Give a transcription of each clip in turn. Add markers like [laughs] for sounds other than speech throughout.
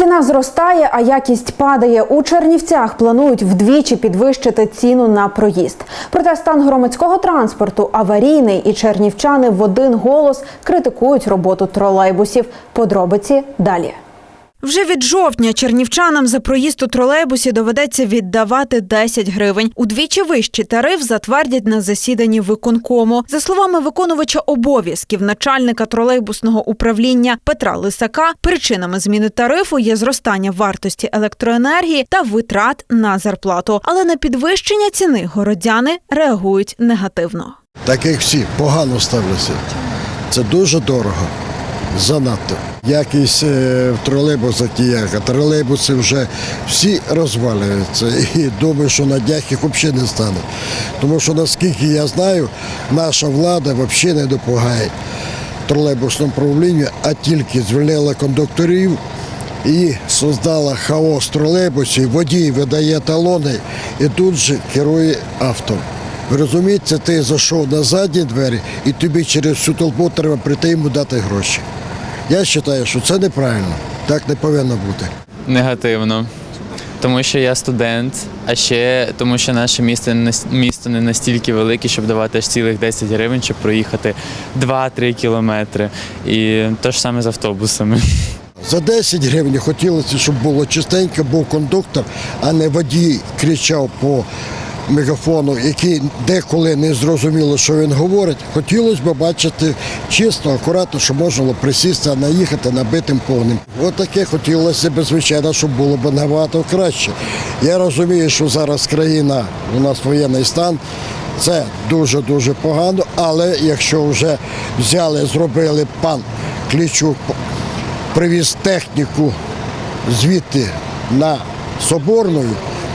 Ціна зростає, а якість падає. У Чернівцях планують вдвічі підвищити ціну на проїзд. Проте стан громадського транспорту аварійний, і чернівчани в один голос критикують роботу тролейбусів. Подробиці далі. Вже від жовтня чернівчанам за проїзд у тролейбусі доведеться віддавати 10 гривень. Удвічі вищий тариф затвердять на засіданні виконкому. За словами виконувача обов'язків начальника тролейбусного управління Петра Лисака, причинами зміни тарифу є зростання вартості електроенергії та витрат на зарплату. Але на підвищення ціни городяни реагують негативно. так як всі погано ставляться. Це дуже дорого. Занадто. Якість е, в тролейбусах ніяка. Тролейбуси вже всі розвалюються. [laughs] І думаю, що на днях їх взагалі не стане. Тому що, наскільки я знаю, наша влада взагалі не допомагає тролейбусному правлінню, а тільки звільнила кондукторів і создала хаос тролейбусів, водій видає талони і тут же керує авто. Ви розумієте, ти зайшов на задні двері і тобі через всю толпу треба прийти йому дати гроші. Я вважаю, що це неправильно. Так не повинно бути. Негативно. Тому що я студент, а ще тому, що наше місто не місто не настільки велике, щоб давати аж цілих 10 гривень, щоб проїхати 2-3 кілометри. І те ж саме з автобусами. За 10 гривень хотілося, щоб було чистенько, був кондуктор, а не водій кричав по мегафону, який деколи не зрозуміло, що він говорить. Хотілося б бачити чисто, акуратно, що можна було присісти, наїхати набитим повним. От таке хотілося б, звичайно, щоб було б набагато краще. Я розумію, що зараз країна, у нас воєнний стан. Це дуже-дуже погано, але якщо вже взяли, зробили пан Клічук, привіз техніку звідти на Соборну,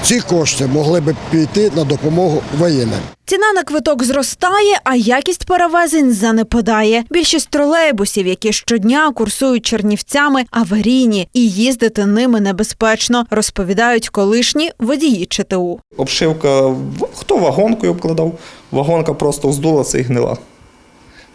ці кошти могли б піти на допомогу воєнним. Ціна на квиток зростає, а якість перевезень занепадає. Більшість тролейбусів, які щодня курсують чернівцями, аварійні і їздити ними небезпечно, розповідають колишні водії ЧТУ. Обшивка, хто вагонкою обкладав, вагонка просто здулася і гнила.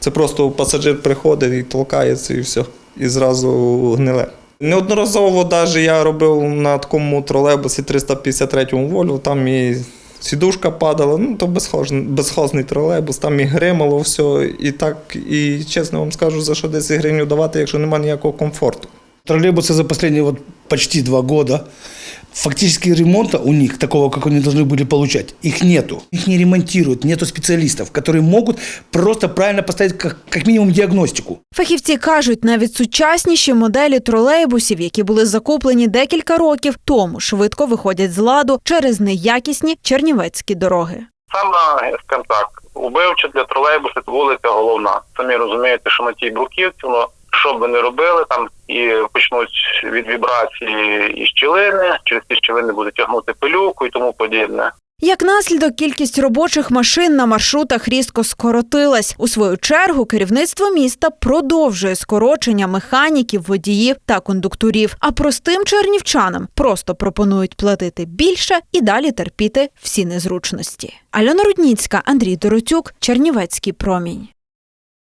Це просто пасажир приходить і толкається, і все, і зразу гниле. Неодноразово навіть я робив на такому тролейбусі 353-му Вольво, там і сідушка падала, ну то безхозний, безхозний тролейбус, там і гримало все. І так, і чесно вам скажу, за що 10 гривень давати, якщо немає ніякого комфорту. Тролейбуси за останні вот почти два года, фактически ремонта у них, такого, как они должны были получать, их нету. Их не ремонтируют, нету специалистов, которые могут просто правильно поставить как, как минимум диагностику. Фахівці кажуть, навіть сучасніші моделі тролейбусів, які були закуплені декілька років тому, швидко виходять з ладу через неякісні чернівецькі дороги. Саме, скажімо так, убивче для тролейбусів вулиця головна. Самі розумієте, що на тій бруківці, ну, що б ви не робили, там і почнуть від вібрації і щілини, через ці щілини будуть тягнути пилюку і тому подібне. Як наслідок, кількість робочих машин на маршрутах різко скоротилась. У свою чергу керівництво міста продовжує скорочення механіків, водіїв та кондукторів. А простим чернівчанам просто пропонують платити більше і далі терпіти всі незручності. Альона Рудніцька, Андрій Доротюк, Чернівецький промінь.